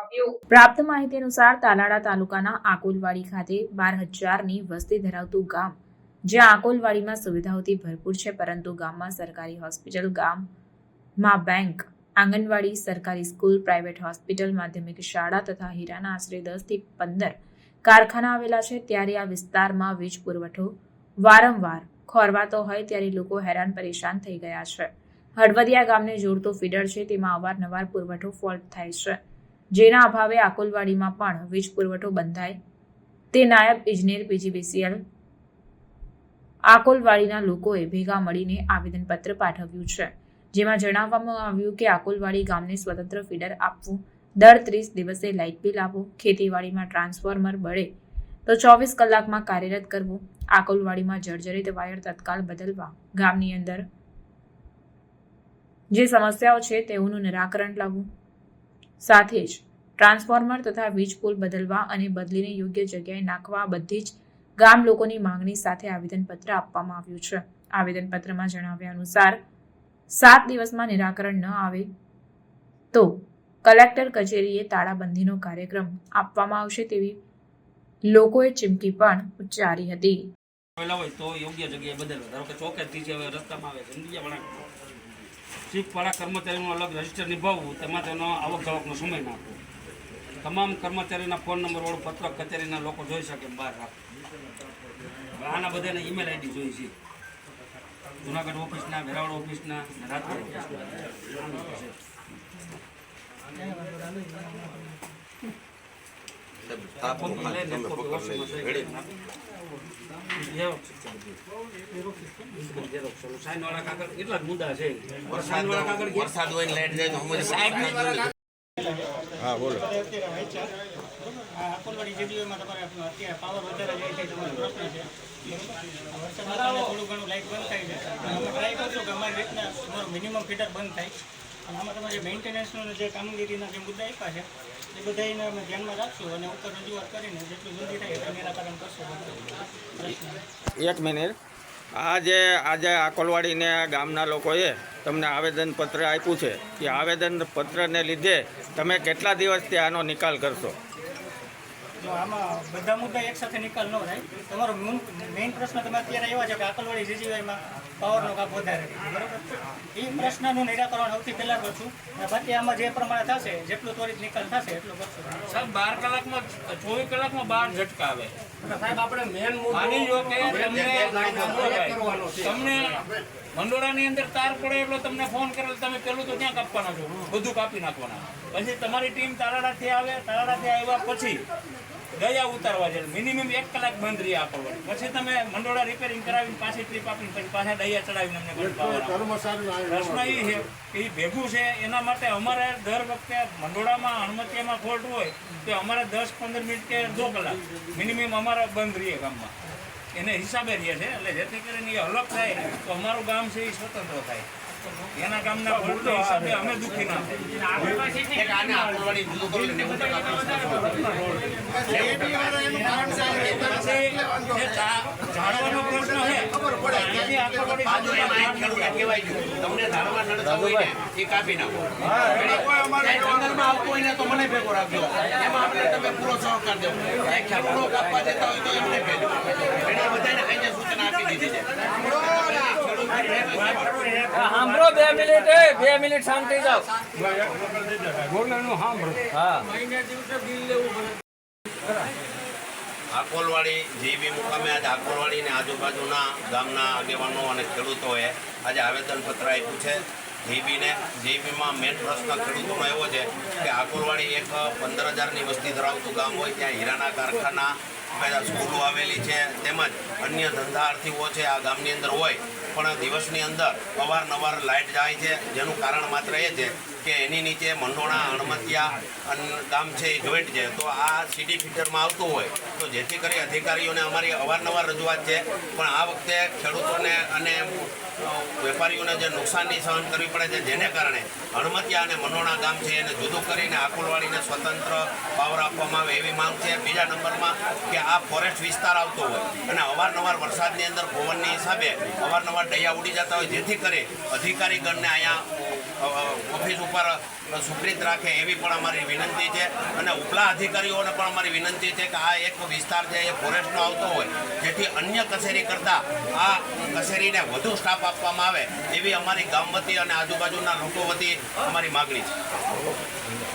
આવ્યો. પ્રાપ્ત માહિતી અનુસાર તાલાડા તાલુકાના આકોલવાડી ખાતે બાર હજારની વસ્તી ધરાવતું ગામ, જ્યાં આકોલવાડીમાં સુવિધાઓથી ભરપૂર છે, પરંતુ ગામમાં સરકારી હોસ્પિટલ, ગામમાં બેંક, આંગણવાડી, સરકારી સ્કૂલ, પ્રાઇવેટ હોસ્પિટલ, માધ્યમિક શાળા તથા હીરાના આશરે દસથી પંદર કારખાના આવેલા છે. ત્યારે આ વિસ્તારમાં વીજ પુરવઠો વારંવાર ખોરવાતો હોય, ત્યારે લોકો હેરાન પરેશાન થઈ ગયા છે. હળવદિયા ગામને જોડતો ફીડર છે, તેમાં અવારનવાર પુરવઠો ફોલ્ટ થાય છે. જેના અભાવે આકોલવાડીમાં પણ વીજ પુરવઠો બંધાય. તે નાયબ ઇજનેર પીજીબીસીએલ આકોલવાડીના લોકોએ ભેગા મળીને આવેદનપત્ર પાઠવ્યું છે, જેમાં જણાવવામાં આવ્યું કે આકોલવાડી ગામને સ્વતંત્ર ફીડર આપવું, દર ત્રીસ દિવસે લાઇટ બિલ આપવું, ખેતીવાડીમાં ટ્રાન્સફોર્મર બળે તો ચોવીસ કલાકમાં કાર્યરત કરવું, આકોલવાડીમાં જર્જરિત વાયર તત્કાલ બદલવા, ગામની અંદર જે સમસ્યાઓ છે તેઓનું નિરાકરણ લાવવું. સાથે જ ટ્રાન્સફોર્મર તથા વીજ પુલ બદલવા અને બદલીને યોગ્ય જગ્યાએ નાખવા બધી જ ગામ લોકોની માંગણી સાથે આવેદનપત્ર આપવામાં આવ્યું છે. આવેદનપત્રમાં જણાવ્યા અનુસાર, સાત દિવસમાં નિરાકરણ ન આવે તો કલેક્ટર કચેરીએ તાળાબંધીનો કાર્યક્રમ આપવામાં આવશે તેવી લોકોએ ચીમકી પણ ઉચ્ચારી હતી. તો યોગ્ય જગ્યાએ બદલવા. ધારો કે ચોકે રસ્તામાં આવે છે ચીફવાળા કર્મચારીનું અલગ રજિસ્ટર નિભાવવું, તેમાં તેનો આવક જાવકનો સમય નાખવો. તમામ કર્મચારીના ફોન નંબર વાળું પત્રક કચેરીના લોકો જોઈ શકે બહાર રાખવું આના બધાને ઈમેલ આઈડી જોઈ છે. જુનાગઢ ઓફિસના, વેરાવળ ઓફિસના રાજકોટ ઓફિસના. હા, બોલો. લાઇટ બંધ થાય છે અમારી રીતના મિનિમમ ફીટર બંધ થાય આમાં તમારે મેન્ટેનન્સનો જે કામગીરીના જે મુદ્દા આપ્યા છે એ બધાને અમે ધ્યાનમાં રાખશું અને ઉપર રજૂઆત કરીને જેટલું જલ્દી થાય એટલું નિરાકરણ કરશું. એક મિનિટ. આ જે આજે કોલવાડીને ગામના લોકોએ તમને આવેદનપત્ર આપ્યું છે એ આવેદનપત્રને લીધે તમે કેટલા દિવસથી આનો નિકાલ કરશો? જો આમાં બધા મુદ્દા એકસાથે નિકાલ ન થાય. તમારો મેઇન પ્રશ્ન તમે અત્યારે એવા છે કે આકલવાડી જીજીવાયમાં પાવરનો કાપ વધારે બરોબર? એ પ્રશ્નનું નિરાકરણ સૌથી પહેલાં કરશું. અને બાકી આમાં જે પ્રમાણે થશે જેટલું ત્વરિત નિકાલ થશે એટલું કરશું. સાહેબ બાર કલાકમાં ચોવીસ કલાકમાં બાર ઝટકા આવે સાહેબ આપણે મેન માની લો કે તમને તમને મંડોળાની અંદર તાર પડે એટલો તમને ફોન કરેલો તમે પેલું તો ક્યાં કાપવાના છો? બધું કાપી નાખવાના. પછી તમારી ટીમ તાલાડાથી આવે તાલાડાથી આવ્યા પછી ગયા ઉતારવા જાય મિનિમમ એક કલાક બંધ રહી આપો પછી તમે મંડોળા રિપેરિંગ કરાવીને પાછી ટ્રીપ આપીને પછી પાછા દયા ચડાવીને અમને પ્રશ્ન એ છે કે એ ભેગું છે એના માટે અમારે દર વખતે મંડોળામાં હણમતિયામાં ફોલ્ટ હોય તો અમારે દસ પંદર મિનિટ કે દો કલાક મિનિમમ અમારે બંધ રહીએ ગામમાં. એને હિસાબે રહીએ છે એટલે જેથી કરીને એ અલગ થાય તો અમારું ગામ છે એ સ્વતંત્ર થાય. એના ગામના ભૂલતો હિસાબે અમે દુઃખી ના જાણવાનો પ્રશ્ન છે. તમને ધારવા નડતા હોય ને એ કાપી નાખો. જંગલમાં આવતું હોય ને તો મને ભેગો રાખજો. એમાં આપણે તમે પૂરો સહકાર દેવો ક્યાંય ખેડૂતો કાપવા દેતા હોય તો એમને ભેગો એને બધાને અહીંયા સૂચના આપી દીધી છે. સાંભળો બે મિનિટ બે મિનિટ શાંતિ જાઓ. હા. આકોલવાડી જીબી મુકામે આજે આકોલવાડી અને આજુબાજુના ગામના આગેવાનો અને ખેડૂતોએ આજે આવેદનપત્ર આપ્યું છે. જીબીને જીબીમાં મેઇન પ્રશ્ન ખેડૂતોનો એવો છે કે આકોલવાડી એક પંદર હજારની વસ્તી ધરાવતું ગામ હોય ત્યાં હીરાના કારખાના સ્કૂલો આવેલી છે તેમજ અન્ય ધંધાર્થીઓ છે આ ગામની અંદર હોય પણ દિવસની અંદર અવારનવાર લાઇટ જાય છે. જેનું કારણ માત્ર એ છે કે એની નીચે મંડોણા, અણમતિયા ગામ છે એ જોઈન્ટ છે. તો આ સીડી ફીટરમાં આવતું હોય તો જેથી કરી અધિકારીઓને અમારી અવારનવાર રજૂઆત છે. પણ આ વખતે ખેડૂતોને અને વેપારીઓને જે નુકસાનની સહન કરવી પડે છે જેને કારણે હણમતિયા અને મનોણા ગામ છે એને જુદું કરીને આકુલવાડીને સ્વતંત્ર પાવર આપવામાં આવે એવી માંગ છે. બીજા નંબરમાં કે આ ફોરેસ્ટ વિસ્તાર આવતો હોય અને અવારનવાર વરસાદની અંદર પવનની હિસાબે અવારનવાર ડૈયા ઉડી જતા હોય જેથી કરી અધિકારીગણને અહીંયા ઓફિસ ઉપર સુપ્રીત રાખે એવી પણ અમારી વિનંતી છે. અને ઉપલા અધિકારીઓને પણ અમારી વિનંતી છે કે આ એક વિસ્તાર છે, એ ફોરેસ્ટનો આવતો હોય, જેથી અન્ય કચેરી કરતાં આ કચેરીને વધુ સ્ટાફ આપવામાં આવે એવી અમારી ગામ વતી અને આજુબાજુના લોકો વતી અમારી માગણી છે.